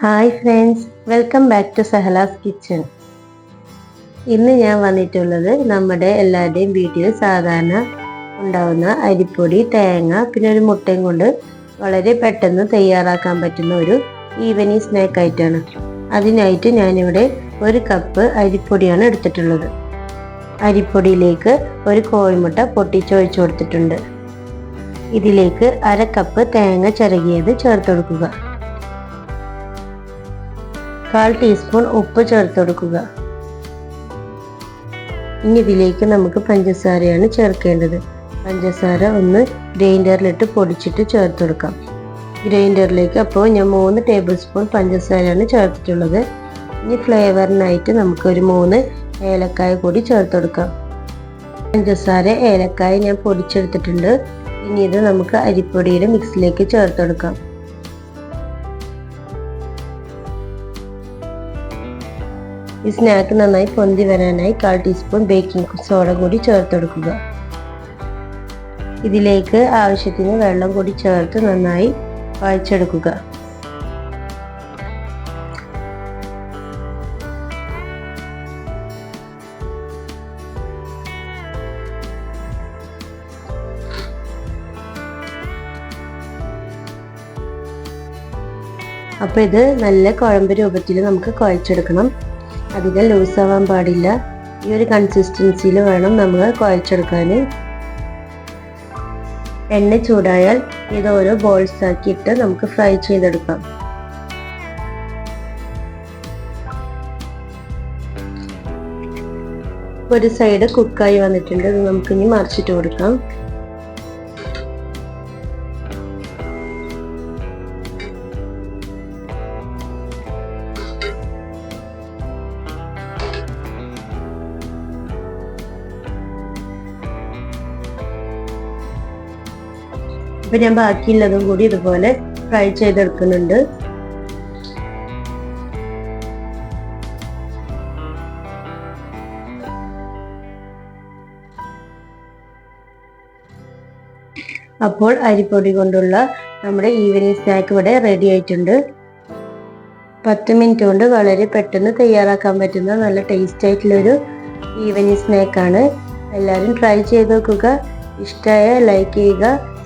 Hi friends welcome back to Sahala's kitchen. ഇന്ന് ഞാൻ വന്നിട്ടുള്ളത് നമ്മുടെ എല്ലാവരുടെയും വീട്ടിൽ സാധാരണ ഉണ്ടാവുന്ന അരിപ്പൊടി തേങ്ങ പിന്നെ ഒരു മുട്ടയും കൊണ്ട് വളരെ പെട്ടെന്ന് തയ്യാറാക്കാൻ പറ്റുന്ന ഒരു ഈവനിങ് സ്നാക്ക് ആയിട്ടാണ്. അതിനായിട്ട് ഞാനിവിടെ ഒരു കപ്പ് അരിപ്പൊടിയാണ് എടുത്തിട്ടുള്ളത്. അരിപ്പൊടിയിലേക്ക് ഒരു കോഴിമുട്ട പൊട്ടിച്ചൊഴിച്ചു കൊടുത്തിട്ടുണ്ട്. ഇതിലേക്ക് അര കപ്പ് തേങ്ങ ചിരകിയത് ചേർത്ത് കൊടുക്കുക. കാൽ ടീസ്പൂൺ ഉപ്പ് ചേർത്ത് കൊടുക്കുക ഇനി ഇതിലേക്ക് നമുക്ക് പഞ്ചസാരയാണ് ചേർക്കേണ്ടത്. പഞ്ചസാര ഒന്ന് ഗ്രൈൻഡറിലിട്ട് പൊടിച്ചിട്ട് ചേർത്ത് കൊടുക്കാം ഗ്രൈൻഡറിലേക്ക് അപ്പോൾ ഞാൻ മൂന്ന് ടേബിൾ സ്പൂൺ പഞ്ചസാരയാണ് ചേർത്തിട്ടുള്ളത്. ഇനി ഫ്ലേവറിനായിട്ട് നമുക്കൊരു മൂന്ന് ഏലക്കായ കൂടി ചേർത്ത് കൊടുക്കാം പഞ്ചസാര ഏലക്കായ ഞാൻ പൊടിച്ചെടുത്തിട്ടുണ്ട്. ഇനി ഇത് നമുക്ക് അരിപ്പൊടിയുടെ മിക്സിലേക്ക് ചേർത്ത് കൊടുക്കാം ഈ സ്നാക്ക് നന്നായി പൊന്തി വരാനായി കാൽ ടീസ്പൂൺ ബേക്കിംഗ് സോഡ കൂടി ചേർത്തെടുക്കുക ഇതിലേക്ക് ആവശ്യത്തിന് വെള്ളം കൂടി ചേർത്ത് നന്നായി വായിച്ചെടുക്കുക അപ്പോൾ ഇത് നല്ല കുഴമ്പ് രൂപത്തിൽ നമുക്ക് കുഴച്ചെടുക്കണം. അധികം ആവാൻ പാടില്ല. ഈ ഒരു കൺസിസ്റ്റൻസിയിൽ വേണം നമ്മൾ കുഴച്ചെടുക്കാൻ എണ്ണ ചൂടായാൽ ഇത് ഓരോ ബോൾസ് ആക്കിയിട്ട് നമുക്ക് ഫ്രൈ ചെയ്തെടുക്കാം. ഒരു സൈഡ് കുക്കായി വന്നിട്ടുണ്ട്. ഇത് നമുക്കിനി മറിച്ചിട്ട് കൊടുക്കാം. അപ്പൊ ഞാൻ ബാക്കിയുള്ളതും കൂടി ഇതുപോലെ ഫ്രൈ ചെയ്തെടുക്കുന്നുണ്ട്. അപ്പോൾ അരിപ്പൊടി കൊണ്ടുള്ള നമ്മുടെ ഈവനിങ് സ്നാക്ക് ഇവിടെ റെഡി ആയിട്ടുണ്ട്. പത്ത് മിനിറ്റ് കൊണ്ട് വളരെ പെട്ടെന്ന് തയ്യാറാക്കാൻ പറ്റുന്ന നല്ല ടേസ്റ്റ് ആയിട്ടുള്ളൊരു ഈവനിങ് സ്നാക്കാണ് എല്ലാവരും ട്രൈ ചെയ്ത് നോക്കുക. ഇഷ്ടമായ ലൈക്ക് ചെയ്യുക.